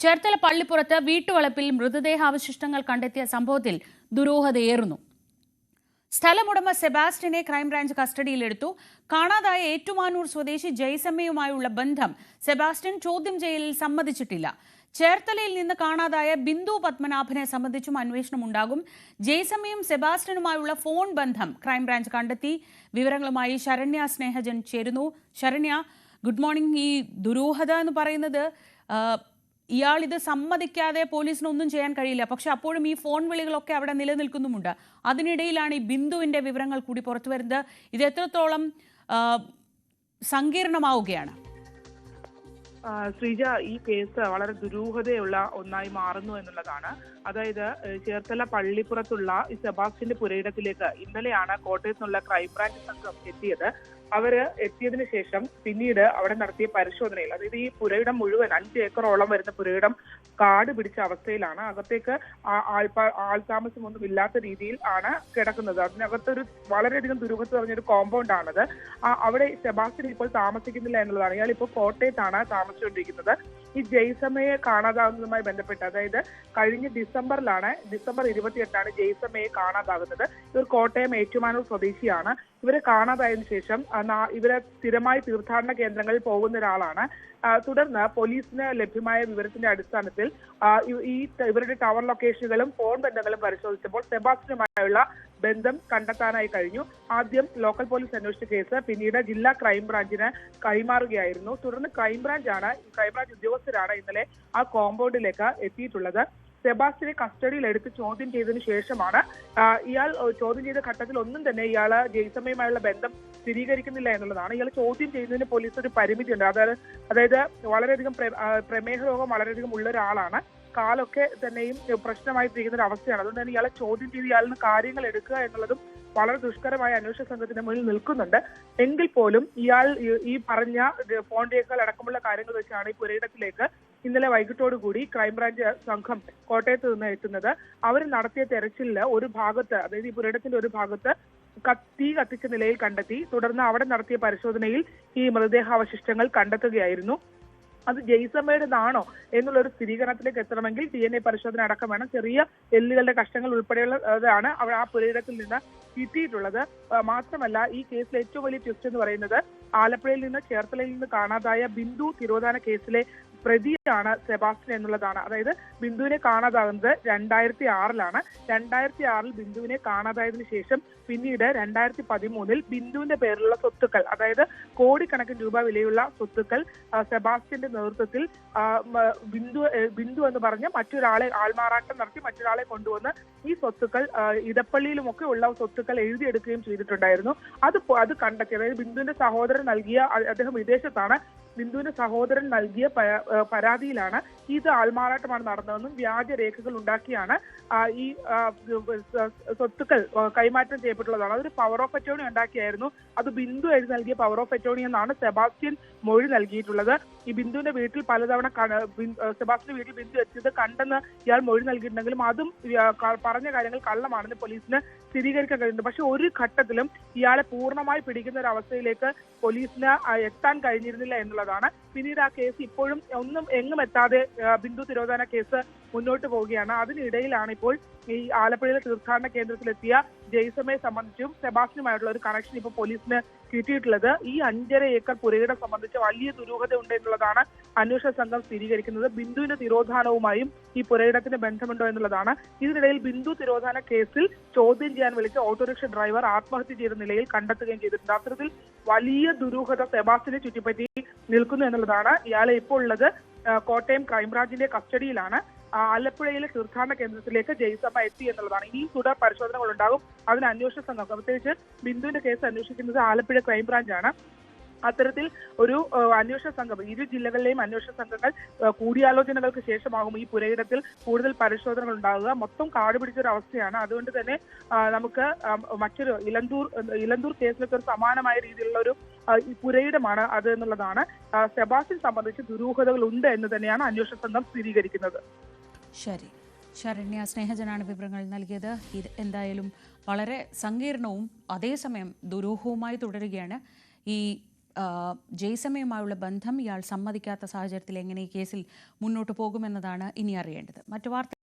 ചേർത്തല പള്ളിപ്പുറത്ത് വീട്ടുവളപ്പിൽ മൃതദേഹാവശിഷ്ടങ്ങൾ കണ്ടെത്തിയ സംഭവത്തിൽ ദുരൂഹതയേറുന്നു. സ്ഥലമുടമ സെബാസ്റ്റിനെ ക്രൈംബ്രാഞ്ച് കസ്റ്റഡിയിലെടുത്തു. കാണാതായ ഏറ്റുമാനൂർ സ്വദേശി ജയ്സമ്മയുമായുള്ള ബന്ധം സെബാസ്റ്റ്യൻ ചോദ്യം ചെയ്യലിൽ സമ്മതിച്ചിട്ടില്ല. ചേർത്തലയിൽ നിന്ന് കാണാതായ ബിന്ദു പത്മനാഭനെ സംബന്ധിച്ചും അന്വേഷണം ഉണ്ടാകും. ജയ്സമ്മയും സെബാസ്റ്റ്യനുമായുള്ള ഫോൺ ബന്ധം ക്രൈംബ്രാഞ്ച് കണ്ടെത്തി. വിവരങ്ങളുമായി ശരണ്യ സ്നേഹജൻ ചേരുന്നു. Saranya good morning. ഈ ദുരൂഹത എന്ന് പറയുന്നത് ഇയാൾ ഇത് സമ്മതിക്കാതെ പോലീസിന് ഒന്നും ചെയ്യാൻ കഴിയില്ല. പക്ഷെ അപ്പോഴും ഈ ഫോൺ വിളികളൊക്കെ അവിടെ നിലനിൽക്കുന്നുമുണ്ട്. അതിനിടയിലാണ് ഈ ബിന്ദുവിന്റെ വിവരങ്ങൾ കൂടി പുറത്തു വരുന്നത്. ഇത് എത്രത്തോളം സങ്കീർണമാവുകയാണ്? ശ്രീജ ഈ കേസ് വളരെ ദുരൂഹതയുള്ള ഒന്നായി മാറുന്നു എന്നുള്ളതാണ്. അതായത് ചേർത്തല പള്ളിപ്പുറത്തുള്ള സെബാസ്റ്റിന്റെ പുരയിടത്തിലേക്ക് ഇന്നലെയാണ് കോട്ടയത്ത് ക്രൈംബ്രാഞ്ച് സംഘം എത്തിയത്. അവർ എത്തിയതിനു ശേഷം പിന്നീട് അവിടെ നടത്തിയ പരിശോധനയിൽ അതായത് ഈ പുരയിടം മുഴുവൻ അഞ്ച് ഏക്കറോളം വരുന്ന പുരയിടം കാട് പിടിച്ച അവസ്ഥയിലാണ്. അകത്തേക്ക് ആൾ ആൾപ്പാ- ആൾതാമസമൊന്നും ഇല്ലാത്ത രീതിയിൽ ആണ് കിടക്കുന്നത്. അതിനകത്തൊരു വളരെയധികം ദുരൂഹത പറഞ്ഞൊരു കോമ്പൗണ്ട് ആണത്. അവിടെ സെബാസ്റ്റ്യൻ ഇപ്പോൾ താമസിക്കുന്നില്ല എന്നുള്ളതാണ്. ഇയാൾ ഇപ്പോൾ കോട്ടയത്താണ് താമസിച്ചുകൊണ്ടിരിക്കുന്നത്. ഈ ജയ്സമയെ കാണാതാകുന്നതുമായി ബന്ധപ്പെട്ട് അതായത് കഴിഞ്ഞ ഡിസംബറിലാണ് ഡിസംബർ ഇരുപത്തിയെട്ടാണ് ജയ്സമയെ കാണാതാകുന്നത്. ഇവർ കോട്ടയം ഏറ്റുമാനൂർ സ്വദേശിയാണ്. ഇവരെ കാണാതായതിനു ശേഷം ഇവരെ സ്ഥിരമായി തീർത്ഥാടന കേന്ദ്രങ്ങളിൽ പോകുന്ന ഒരാളാണ്. തുടർന്ന് പോലീസിന് ലഭ്യമായ വിവരത്തിന്റെ അടിസ്ഥാനത്തിൽ ഈ ഇവരുടെ ടവർ ലൊക്കേഷനുകളും ഫോൺ ബന്ധങ്ങളും പരിശോധിച്ചപ്പോൾ സെബാസ്റ്റ്യനുമായുള്ള ബന്ധം കണ്ടെത്താനായി കഴിഞ്ഞു. ആദ്യം ലോക്കൽ പോലീസ് അന്വേഷിച്ച കേസ് പിന്നീട് ജില്ലാ ക്രൈംബ്രാഞ്ചിന് കൈമാറുകയായിരുന്നു. തുടർന്ന് ക്രൈംബ്രാഞ്ചാണ് ക്രൈംബ്രാഞ്ച് ഉദ്യോഗസ്ഥരാണ് ഇന്നലെ ആ കോമ്പൗണ്ടിലേക്ക് എത്തിയിട്ടുള്ളത്. സെബാസ്റ്റിനെ കസ്റ്റഡിയിൽ എടുത്ത് ചോദ്യം ചെയ്തതിനു ശേഷമാണ് ഇയാൾ ചോദ്യം ചെയ്ത ഘട്ടത്തിൽ ഒന്നും തന്നെ ഇയാൾ ജയ്സമ്മയുമായുള്ള ബന്ധം സ്ഥിരീകരിക്കുന്നില്ല എന്നുള്ളതാണ്. ഇയാൾ ചോദ്യം ചെയ്യുന്നതിന് പോലീസ് ഒരു പരിമിതിയുണ്ട്. അതായത് അതായത് വളരെയധികം പ്രമേഹ രോഗം വളരെയധികം ഉള്ള ഒരാളാണ്. കാലൊക്കെ തന്നെയും പ്രശ്നമായി തീരുന്ന ഒരു അവസ്ഥയാണ്. അതുകൊണ്ട് തന്നെ ഇയാളെ ചോദ്യം ചെയ്ത് ഇയാളിന് കാര്യങ്ങൾ എടുക്കുക എന്നുള്ളതും വളരെ ദുഷ്കരമായ അന്വേഷണ സംഘത്തിന്റെ മുന്നിൽ നിൽക്കുന്നുണ്ട്. എങ്കിൽ പോലും ഇയാൾ ഈ- പറഞ്ഞ ഫോൺ രേഖകൾ അടക്കമുള്ള കാര്യങ്ങൾ വെച്ചാണ് ഈ പുരയിടത്തിലേക്ക് ഇന്നലെ വൈകിട്ടോടുകൂടി ക്രൈംബ്രാഞ്ച് സംഘം കോട്ടയത്ത് നിന്ന് എത്തുന്നത്. അവർ നടത്തിയ തെരച്ചിലിൽ ഒരു ഭാഗത്ത് അതായത് ഈ പുരയിടത്തിന്റെ ഒരു ഭാഗത്ത് കത്തി കത്തിച്ച നിലയിൽ കണ്ടെത്തി തുടർന്ന് അവിടെ നടത്തിയ പരിശോധനയിൽ ഈ മൃതദേഹാവശിഷ്ടങ്ങൾ കണ്ടെത്തുകയായിരുന്നു. അത് ജയ്സമ്മയുടേതാണോ എന്നുള്ള ഒരു സ്ഥിരീകരണത്തിലേക്ക് എത്തണമെങ്കിൽ ഡി എൻ എ പരിശോധന അടക്കം വേണം. ചെറിയ എല്ലുകളുടെ കഷ്ണങ്ങൾ ഉൾപ്പെടെയുള്ളതാണ് അവിടെ ആ പുരയിടത്തിൽ നിന്ന് കിട്ടിയിട്ടുള്ളത്. മാത്രമല്ല ഈ കേസിലെ ഏറ്റവും വലിയ ട്വിസ്റ്റ് എന്ന് പറയുന്നത് ആലപ്പുഴയിൽ നിന്ന് ചേർത്തലയിൽ നിന്ന് കാണാതായ ബിന്ദു തിരോധാന കേസിലെ പ്രതിയാണ് സെബാസ്റ്റ്യൻ എന്നുള്ളതാണ്. അതായത് ബിന്ദുവിനെ കാണാതാകുന്നത് രണ്ടായിരത്തി ആറിലാണ് രണ്ടായിരത്തി ആറിൽ ബിന്ദുവിനെ കാണാതായതിനു ശേഷം പിന്നീട് രണ്ടായിരത്തി പതിമൂന്നിൽ ബിന്ദുവിന്റെ പേരിലുള്ള സ്വത്തുക്കൾ അതായത് കോടിക്കണക്കിന് രൂപ വിലയുള്ള സ്വത്തുക്കൾ സെബാസ്റ്റിന്റെ നേതൃത്വത്തിൽ ബിന്ദു ബിന്ദു എന്ന് പറഞ്ഞ് മറ്റൊരാളെ ആൾമാറാട്ടം നടത്തി മറ്റൊരാളെ കൊണ്ടുവന്ന് ഈ സ്വത്തുക്കൾ ഇടപ്പള്ളിയിലുമൊക്കെ ഉള്ള സ്വത്തുക്കൾ എഴുതിയെടുക്കുകയും ചെയ്തിട്ടുണ്ടായിരുന്നു. അത് അത് കണ്ടെത്തി അതായത് ബിന്ദുവിന്റെ സഹോദരൻ നൽകിയ അദ്ദേഹം വിദേശത്താണ്. ബിന്ദുവിന്റെ സഹോദരൻ നൽകിയ പരാതിയിലാണ് ഇത് ആൾമാറാട്ടമാണ് നടന്നതെന്നും വ്യാജ രേഖകൾ ഉണ്ടാക്കിയാണ് ഈ സ്വത്തുക്കൾ കൈമാറ്റം ചെയ്യപ്പെട്ടുള്ളതാണ്. അതൊരു പവർ ഓഫ് അറ്റോണി ഉണ്ടാക്കിയായിരുന്നു. അത് ബിന്ദു എഴുതി നൽകിയ പവർ ഓഫ് അറ്റോണി എന്നാണ് സെബാസ്റ്റ്യൻ മൊഴി നൽകിയിട്ടുള്ളത്. ഈ ബിന്ദുവിന്റെ വീട്ടിൽ പലതവണ സെബാസ്റ്റ്യൻ വീട്ടിൽ ബിന്ദു എത്തിയത് കണ്ടെന്ന് ഇയാൾ മൊഴി നൽകിയിട്ടുണ്ടെങ്കിലും അതും പറഞ്ഞ കാര്യങ്ങൾ കള്ളമാണെന്ന് പോലീസിന് സ്ഥിരീകരിക്കാൻ കഴിയുന്നുണ്ട്. പക്ഷെ ഒരു ഘട്ടത്തിലും ഇയാളെ പൂർണമായി പിടിക്കുന്ന ഒരു അവസ്ഥയിലേക്ക് പോലീസിന് എത്താൻ കഴിഞ്ഞിരുന്നില്ല എന്നുള്ളതാണ്. പിന്നീട് ആ കേസ് ഇപ്പോഴും ഒന്നും എങ്ങും എത്താതെ ബിന്ദു തിരോധാന കേസ് മുന്നോട്ട് പോവുകയാണ്. അതിനിടയിലാണ് ഇപ്പോൾ ഈ ആലപ്പുഴയിലെ തീർത്ഥാടന കേന്ദ്രത്തിലെത്തിയ ജയ്സമയെ സംബന്ധിച്ചും സെബാസ്റ്റിനുമായിട്ടുള്ള ഒരു കണക്ഷൻ ഇപ്പോൾ പോലീസിന് കിട്ടിയിട്ടുള്ളത്. ഈ അഞ്ചര ഏക്കർ പുരയിടം സംബന്ധിച്ച് വലിയ ദുരൂഹത ഉണ്ട് എന്നുള്ളതാണ് അന്വേഷണ സംഘം സ്ഥിരീകരിക്കുന്നത്. ബിന്ദുവിന്റെ തിരോധാനവുമായും ഈ പുരയിടത്തിന് ബന്ധമുണ്ടോ എന്നുള്ളതാണ്. ഇതിനിടയിൽ ബിന്ദു തിരോധാന കേസിൽ ചോദ്യം ചെയ്യാൻ വിളിച്ച ഓട്ടോറിക്ഷ ഡ്രൈവർ ആത്മഹത്യ ചെയ്ത നിലയിൽ കണ്ടെത്തുകയും ചെയ്തിട്ടുണ്ട്. അത്തരത്തിൽ വലിയ ദുരൂഹത സെബാസ്റ്റിനെ ചുറ്റിപ്പറ്റി നിൽക്കുന്നു എന്നുള്ളതാണ് ഇയാളെ ഇപ്പോൾ ഉള്ളത്. കോട്ടയം ക്രൈംബ്രാഞ്ചിന്റെ കസ്റ്റഡിയിലാണ് ആലപ്പുഴയിലെ തീർത്ഥാടന കേന്ദ്രത്തിലേക്ക് ജയ്സമ്മ എത്തി എന്നുള്ളതാണ്. ഇനിയും തുടർ പരിശോധനകൾ ഉണ്ടാകും അതിന് അന്വേഷണ സംഘം പ്രത്യേകിച്ച് ബിന്ദുവിന്റെ കേസ് അന്വേഷിക്കുന്നത് ആലപ്പുഴ ക്രൈംബ്രാഞ്ചാണ്. അത്തരത്തിൽ ഒരു അന്വേഷണ സംഘം ഇരു ജില്ലകളിലെയും അന്വേഷണ സംഘങ്ങൾ കൂടിയാലോചനകൾക്ക് ശേഷമാകും ഈ പുരയിടത്തിൽ കൂടുതൽ പരിശോധനകൾ ഉണ്ടാകുക മൊത്തം കാട് പിടിച്ചൊരു അവസ്ഥയാണ്. അതുകൊണ്ട് തന്നെ നമുക്ക് മറ്റൊരു ഇലന്തൂർ ഇലന്തൂർ കേസിലൊക്കെ ഒരു സമാനമായ രീതിയിലുള്ള ഒരു ഈ പുരയിടമാണ് അത് എന്നുള്ളതാണ്. സെബാസ്റ്റ്യൻ സംബന്ധിച്ച് ദുരൂഹതകൾ ഉണ്ട് എന്ന് തന്നെയാണ് അന്വേഷണ സംഘം സ്ഥിരീകരിക്കുന്നത്. ശരി. ശരണ്യ സ്നേഹജനാണ് വിവരങ്ങൾ നൽകിയത്. ഇത് എന്തായാലും വളരെ സങ്കീർണവും അതേസമയം ദുരൂഹവുമായി തുടരുകയാണ്. ഈ ജയ്സമയുമായുള്ള ബന്ധം ഇയാൾ സമ്മതിക്കാത്ത സാഹചര്യത്തിൽ എങ്ങനെ ഈ കേസിൽ മുന്നോട്ട് പോകുമെന്നതാണ് ഇനി അറിയേണ്ടത്. മറ്റു വാർത്ത